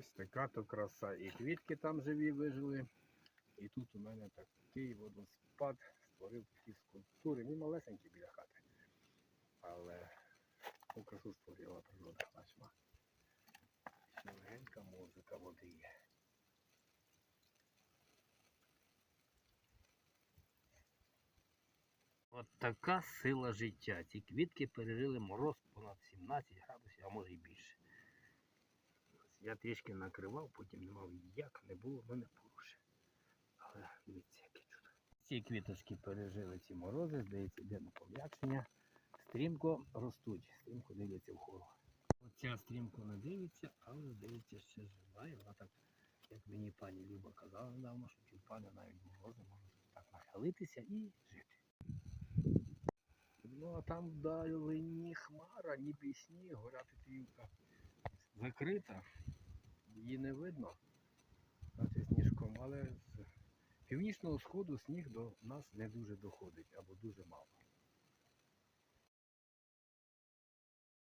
Ось така то краса. І квітки там живі вижили. І тут у мене такий водоспад створив такі скульптури. Він малесенький біля хати. Але таку красу створила природа. Бачимо. Легенька музика води є. От така сила життя. Ці квітки пережили мороз понад 17 градусів, а може і більше. Я трішки накривав, потім не мав як, не було, в мене порушень. Але дивіться, яке чудо. Ці квіточки пережили ці морози, здається, йде на пом'якшення. Стрімко ростуть, стрімко дивляться вгору. Оця стрімко не дивиться, але здається, ще жива. І вона так, як мені пані Люба казала недавно, що тюльпани навіть морози можуть так нахилитися і жити. Ну а там вдалині хмара, ніби сніг, горятитівка закрита, її не видно, наче сніжком, але з північного сходу сніг до нас не дуже доходить.